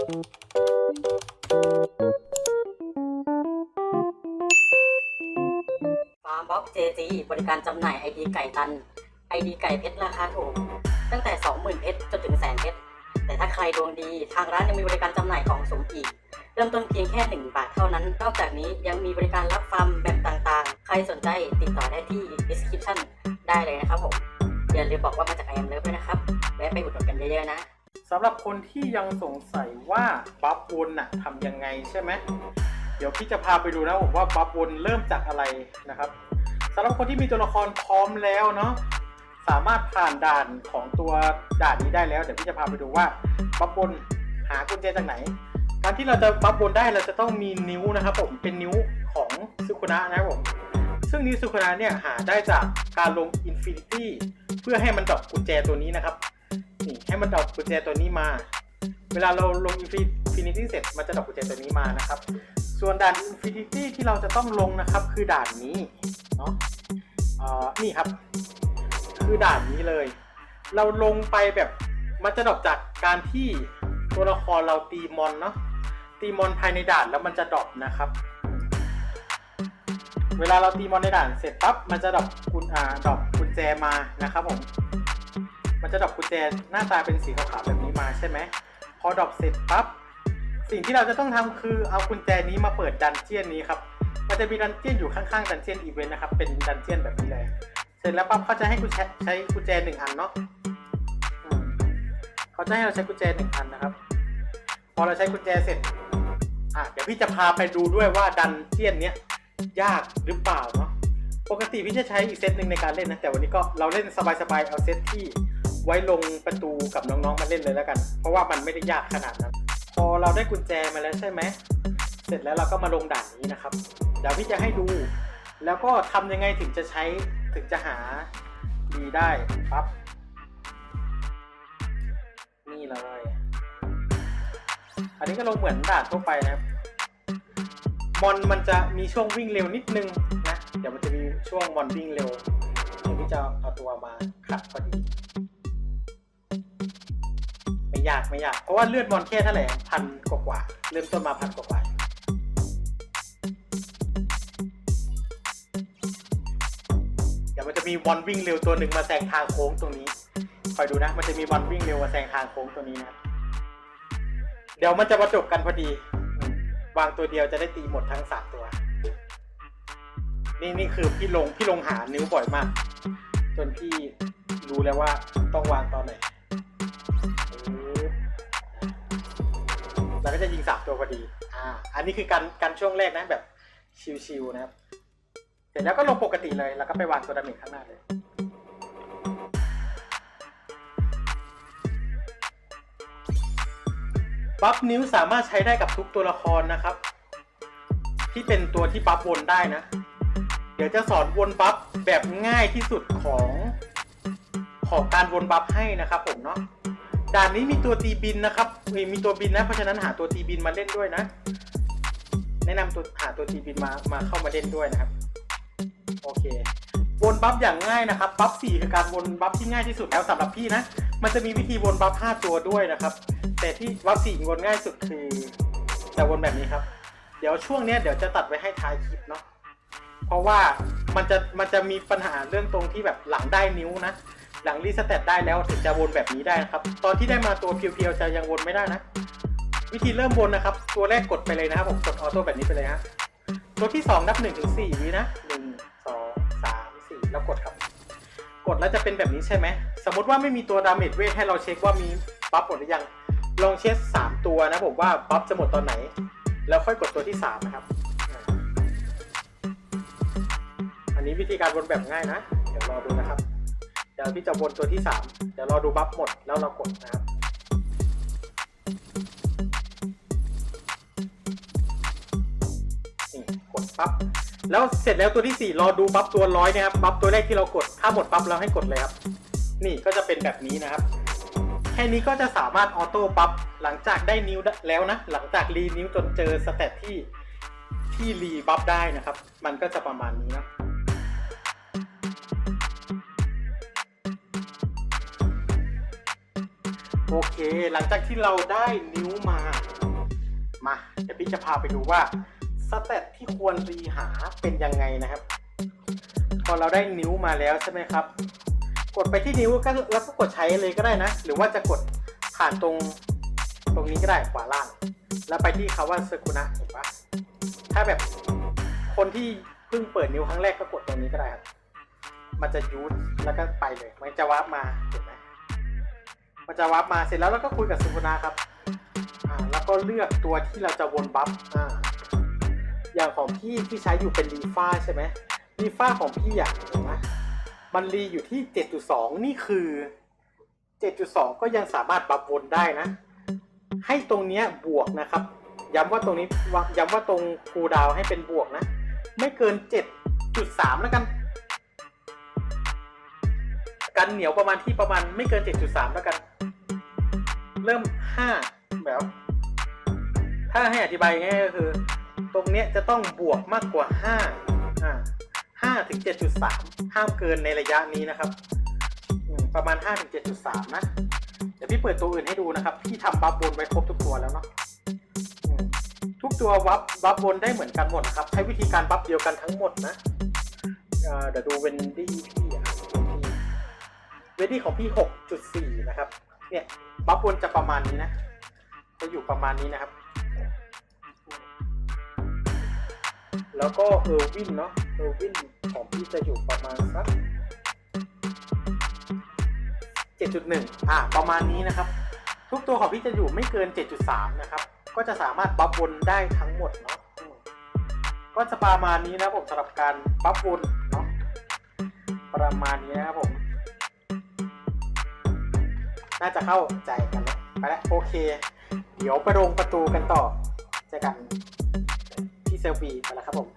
ฟาร์มบ็อกเจจีบริการจำหน่ายไอดีไก่ตัน ไอดีไก่เพชรราคาถูก ตั้งแต่ 20,000เพชรจนถึงแสนเพชรแต่ถ้าใครดวงดี ทางร้านยังมีบริการจำหน่ายของสมอีก เริ่มต้นเพียงแค่ 1 บาทเท่านั้น นอกจากนี้ยังมีบริการรับฟาร์มแบบต่างๆ ใครสนใจติดต่อได้ที่ description ได้เลยนะครับผมอย่าลืมบอกว่ามาจากไอ m อ o v e ด้วยนะครับแวะไปอุดหนุนกันเยอะๆนะ สำหรับคนที่ยังสงสัยว่าบัฟวนน่ะทำยังไงใช่ไหมเดี๋ยวพี่จะพาไปดูนะผมว่าบัฟวนเริ่มจากอะไรนะครับสำหรับคนที่มีตัวละครพร้อมแล้วเนาะสามารถผ่านด่านของตัวด่านนี้ได้แล้วเดี๋ยวพี่จะพาไปดูว่าบัฟวนหากุญแจจากไหน การที่เราจะบัฟวนได้เราจะต้องมีนิ้วนะครับผมเป็นนิ้วของซึคุนะนะครับผมซึ่งนิ้วซึคุนะเนี่ยหาได้จากการลงอินฟินิตี้เพื่อให้มันดรอปกุญแจตัวนี้นะครับ นี่ให้มันดรอปกุญแจตัวนี้มา เวลาเราลงอินฟินิตี้เสร็จมันจะดรอปกุญแจตัวนี้มานะครับ ส่วนด่านอินฟินิตี้ที่เราจะต้องลงนะครับ คือด่านนี้เนาะอ่อนี่ครับ คือด่านนี้เลย เราลงไปแบบมันจะดรอปจากการที่ตัวละครเราตีมอนเนาะตีมอนภายในด่านแล้วมันจะดรอปนะครับ เวลาเราตีมอนในด่านเสร็จปั๊บมันจะดรอปกุญอ่าดรอปกุญแจมานะครับผม มันจะดรอปกุญแจหน้าตาเป็นสีขาวๆแบบนี้มาใช่ไหมพอดรอปเสร็จปั๊บสิ่งที่เราจะต้องทำคือเอากุญแจนี้มาเปิดดันเจียนนี้ครับมันจะมีดันเจียนอยู่ข้างๆดันเจียนอีเวนต์นะครับเป็นดันเจียนแบบนี้เลยเสร็จแล้วปั๊บเขาจะให้กุญแจใช้กุญแจหนึ่งอันเนาะเขาจะให้เราใช้กุญแจหนึ่งอันนะครับ พอเราใช้กุญแจเสร็จอะเดี๋ยวพี่จะพาไปดูด้วยว่าดันเจียนเนี้ยยากหรือเปล่าเนาะปกติพี่จะใช้อีกเซตหนึ่งในการเล่นนะแต่วันนี้ก็เราเล่นสบายๆเอาเซตที่ ว้ลงประตูกับน้องๆมาเล่นเลยแล้วกัน เพราะว่ามันไม่ได้ยากขนาดนั้น พอเราได้กุญแจมาแล้วใช่ไหม เสร็จแล้วเราก็มาลงด่านนี้นะครับ เดี๋ยวพี่จะให้ดู แล้วก็ทำยังไงถึงจะใช้ถึงจะหาดีได้ปั๊บ นี่เลย อันนี้ก็ลงเหมือนด่านทั่วไปนะครับ มอนมันจะมีช่วงวิ่งเร็วนิดนึงนะ เดี๋ยวมันจะมีช่วงมอนวิ่งเร็ว เดี๋ยวพี่จะเอาตัวมาขัดพอดี ไม่ยากไม่ยาก เพราะว่าเลือดมอนแค่เท่าไหร่พันกว่าเริ่มต้นมาพันกว่าๆเดี๋ยวมันจะมีมอนวิ่งเร็วตัวหนึ่งมาแซงทางโค้งตรงนี้คอยดูนะ มันจะมีมอนวิ่งเร็วมาแซงทางโค้งตัวนี้นะเดี๋ยวมันจะประจบกันพอดี วางตัวเดียวจะได้ตีหมดทั้งสามตัว นี่นี่คือพี่ลงพี่ลงหานิ้วบ่อยมาก จนพี่รู้แล้วว่าต้องวางตอนไหน แล้วก็จะยิงสามตัวพอดี อ่า อันนี้คือการการช่วงแรกนะแบบชิวๆนะครับ เสร็จแล้วก็ลงปกติเลย แล้วก็ไปวางตัวดาเมจข้างหน้าเลย บัฟนิ้วสามารถใช้ได้กับทุกตัวละครนะครับ ที่เป็นตัวที่บัฟวนได้นะ เดี๋ยวจะสอนวนบัฟแบบง่ายที่สุดของ ของการวนบัฟให้นะครับผมเนาะ ด่านนี้มีตัวตีบินนะครับเอ้ยมีตัวบินนะ เพราะฉะนั้นหาตัวตีบินมาเล่นด้วยนะ แนะนำตัวหาตัวตีบินมามาเข้ามาเล่นด้วยนะครับ โอเควนบัฟอย่างง่ายนะครับ บัฟสี่คือการวนบัฟที่ง่ายที่สุดแล้วสำหรับพี่นะ มันจะมีวิธีวนบัฟห้าตัวด้วยนะครับ แต่ที่บัฟสี่วนง่ายสุดคือจะวนแบบนี้ครับ เดี๋ยวช่วงเนี้ยเดี๋ยวจะตัดไว้ให้ท้ายคลิปเนาะ เพราะว่ามันจะมันจะมีปัญหาเรื่องตรงที่แบบหลังได้นิ้วนะ หลังรีสเตตได้แล้วถึงจะวนแบบนี้ได้นะครับ ตอนที่ได้มาตัวเพียวๆจะยังวนไม่ได้นะ วิธีเริ่มวนนะครับ ตัวแรกกดไปเลยนะครับผมกดออโต้แบบนี้ไปเลยฮะตัวที่สองนับหนึ่งถึงสี่วินะหนึ่งสองสามสี่แล้วกดครับ กดแล้วจะเป็นแบบนี้ใช่ไหม สมมติว่าไม่มีตัวดาเมจเวทให้เราเช็คว่ามีบัฟหมดหรือยัง ลองเช็คสามตัวนะผมว่าบัฟจะหมดตอนไหน แล้วค่อยกดตัวที่สามนะครับ อันนี้วิธีการวนแบบง่ายนะ เดี๋ยวรอดูนะครับ ดี๋ยวพี่จะวนตัวที่สามเดี๋ยวรอดูบัฟหมดแล้วเรากดนะครับนี่กดปั๊บแล้วเสร็จแล้วตัวที่ 4 รอดูบัฟตัวร้อยนะครับบัฟตัวแรกที่เรากด ถ้าหมดปั๊บเราให้กดเลยครับ นี่ก็จะเป็นแบบนี้นะครับแค่นี้ก็จะสามารถออโต้ปั๊บหลังจากได้นิ้วแล้วนะ หลังจากรีนิ้วจนเจอสเตตที่ที่รีบัฟได้นะครับ มันก็จะประมาณนี้นะ โอเค หลังจากที่เราได้นิ้วมา มาเดี๋ยวพี่จะพาไปดูว่าสเตตที่ควรรีหาเป็นยังไงนะครับ พอเราได้นิ้วมาแล้วใช่ไหมครับ กดไปที่นิ้วก็แล้วก็กดใช้เลยก็ได้นะ หรือว่าจะกดผ่านตรงตรงนี้ก็ได้ขวาล่าง แล้วไปที่คาว่าเซอร์คุนะเห็นปะถ้าแบบคนที่เพิ่งเปิดนิ้วครั้งแรกก็กดตรงนี้ก็ได้ครับ มันจะยูสแล้วก็ไปเลย มันจะวาร์ปมาเห็นไหม มันจะวาร์ปมาเสร็จแล้วเราก็คุยกับเซอร์คุนะครับอ่าแล้วก็เลือกตัวที่เราจะวนบัฟอ่าอย่างของพี่ที่ใช้อยู่เป็นรีฟ้าใช่ไหมรีฟ้าของพี่อะเห็นไหมมันรีอยู่ที่ 7.2 นี่คือ 7.2 ก็ยังสามารถบัฟวนได้นะ ให้ตรงเนี้ยบวกนะครับ ย้ำว่าตรงนี้ย้ำว่าตรงคูดาวให้เป็นบวกนะ ไม่เกิน 7.3 แล้วกัน กันเหนียวประมาณที่ประมาณไม่เกิน 7.3 แล้วกัน เริ่ม 5 แบบ ถ้าให้อธิบายง่ายก็คือ ตรงเนี้ยจะต้องบวกมากกว่า 5 อ่า5ถึง 7.3 ห้ามเกินในระยะนี้นะครับ ประมาณ 5 ถึง 7.3 นะ เดี๋ยวพี่เปิดตัวอื่นให้ดูนะครับ พี่ทำบัฟบนไว้ครบทุกตัวแล้วเนาะทุกตัววับบัฟบนได้เหมือนกันหมดครับ ใช้วิธีการบัฟเดียวกันทั้งหมดนะเดี๋ยวดูเวนดี้พี่ วนดี้ของพี่ 6.4 นะครับ เนี่ยบัฟบนจะประมาณนี้นะ จะอยู่ประมาณนี้นะครับ แล้วก็เออร์วินเนาะ เออร์วินของพี่จะอยู่ประมาณสัก 7.1 อ่า ประมาณนี้นะครับ ทุกตัวของพี่จะอยู่ไม่เกิน 7.3 นะครับ ก็จะสามารถบัฟวนได้ทั้งหมดเนาะ ก็จะประมาณนี้นะผมสำหรับการบัฟวนเนาะ ประมาณนี้นะครับผม น่าจะเข้าใจกันแล้วไปแล้วโอเค เดี๋ยวไปโรงประตูกันต่อเจอกันที่เซลฟีไปแล้วครับผม